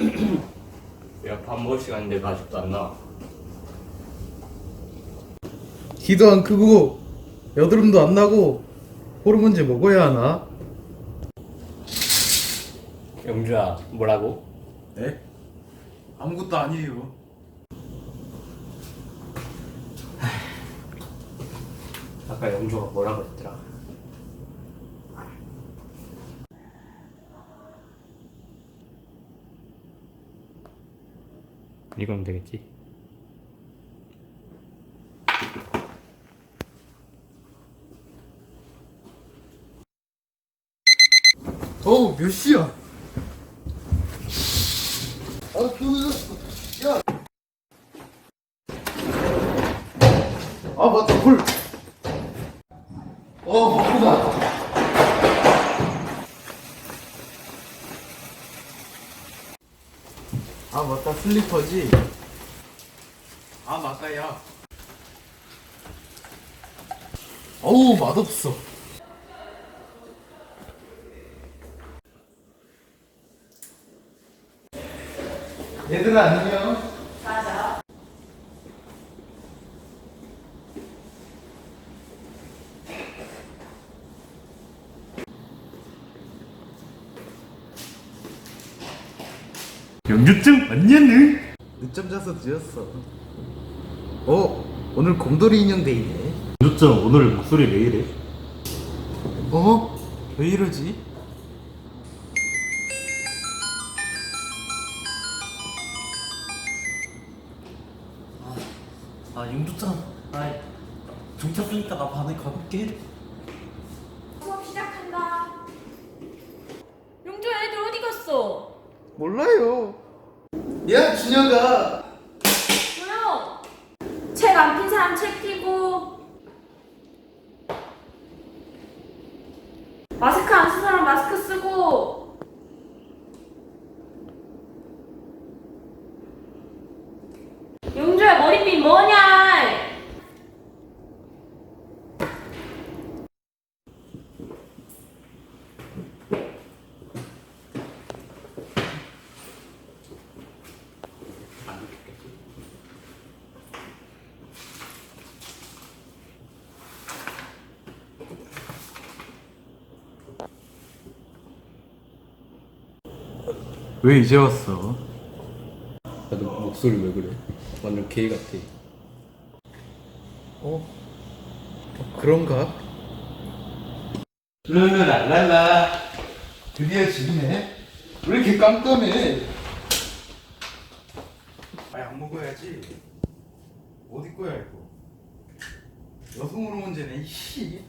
야, 밥 먹을 시간인데 아직도 안 나와. 키도 안 크고 여드름도 안 나고 호르몬제 먹어야 하나? 영주야, 뭐라고? 네? 아무것도 아니에요. 아까 영주가 뭐라고 했더라? 이건 되겠지? 어우 몇 시야? 아. 야. 아 맞다 물. 어 바쁘다. 아 맞다 슬리퍼지. 아 맞다 야. 어우 맛없어. 얘들아 안녕. 영주증 왔냐느? 늦잠 자서 늦었어. 어 오늘 곰돌이 인형 데이네. 영주증 오늘 목소리 왜 이래? 어? 왜 이러지? 아 영주짱 아 정차 쓰니까 나 반에 가볼게 수업 시작한다. 용조 애들 어디 갔어? 몰라요. 야 준혁아. 조용. 책 안 핀 사람 책 피고. 마스크 안 쓴 사람 마스크 쓰고. 용조야 머리핀 뭐냐? 왜 이제 왔어? 나도 목소리 왜 그래? 완전 게이 같아. 어? 어, 그런가? 랄랄랄라 드디어 집이네. 왜 이렇게 깜깜해? 아 약 먹어야지. 어디 거야 이거? 여성 호르몬제네. 씨.